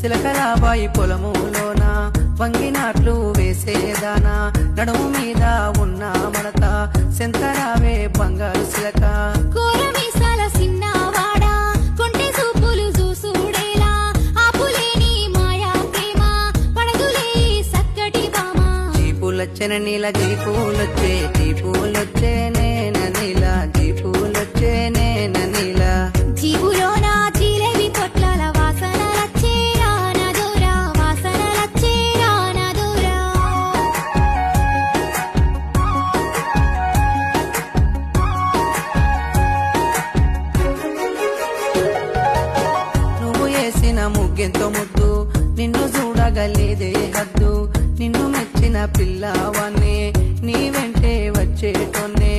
సిలకలాబాయి పొలములోన? వంగినాట్లు వేసేదానా? నడుము మీద ఉన్న మడత సెంతరావే బంగారు సిలక కోరమీసాల సిన్నవాడా కొంటె సూపులు ముగ్గెంతో ముద్దు. నిన్ను చూడగలేదే హద్దు. నిన్ను మెచ్చిన పిల్లవాన్నే నీ వెంటే వచ్చేటోన్నే.